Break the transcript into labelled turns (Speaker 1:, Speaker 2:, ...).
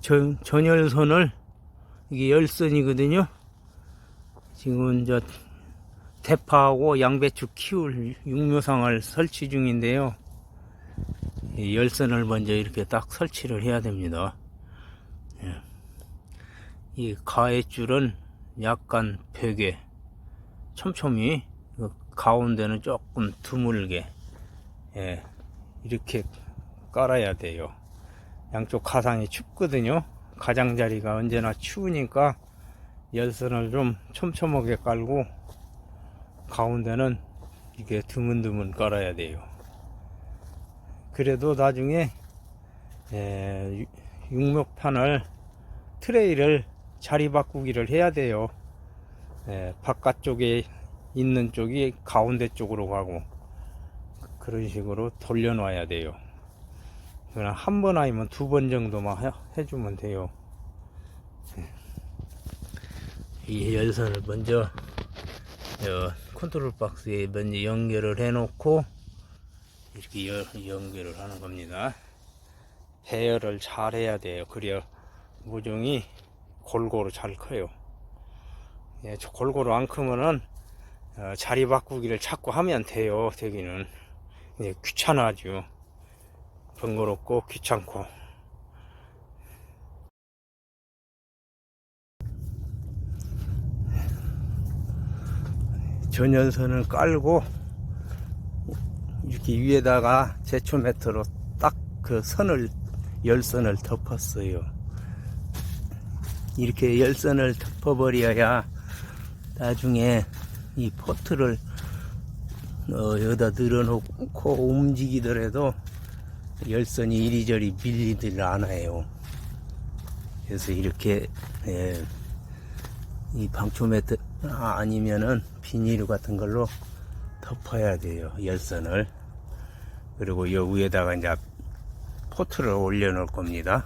Speaker 1: 전, 전열선을 이게 열선이거든요. 지금 저 대파하고 양배추 키울 육묘상을 설치 중인데요. 이 열선을 먼저 이렇게 딱 설치를 해야 됩니다. 예. 이 가해줄은 약간 벽에 촘촘히 그 가운데는 조금 드물게 예, 이렇게 깔아야 돼요. 양쪽 가상이 춥거든요. 가장자리가 언제나 추우니까 열선을 좀 촘촘하게 깔고 가운데는 이게 드문드문 깔아야 돼요. 그래도 나중에 에, 유- 육목판을 트레이를 자리 바꾸기를 해야 돼요. 에, 바깥쪽에 있는 쪽이 가운데 쪽으로 가고 그런 식으로 돌려놔야 돼요. 그냥 한 번 아니면 두 번 정도만 해, 해주면 돼요. 예. 이 열선을 먼저 어, 컨트롤 박스에 먼저 연결을 해놓고 이렇게 여- 연결을 하는 겁니다. 배열을 잘 해야 돼요. 그래야 모종이 골고루 잘 커요. 예, 저 골고루 안 크면은 어, 자리 바꾸기를 자꾸 하면 돼요. 되기는 예, 귀찮아죠. 번거롭고 귀찮고. 전연선을 깔고 이렇게 위에다가 제초 매트로 딱 그 선을 열선을 덮었어요. 이렇게 열선을 덮어버려야 나중에 이 포트를 어, 여기다 늘어놓고 움직이더라도 열선이 이리저리 밀리질 않아요. 그래서 이렇게 예, 이 방초 매트 아, 아니면은 비닐 같은 걸로 덮어야 돼요. 열선을. 그리고 여 위에다가 이제 포트를 올려 놓을 겁니다.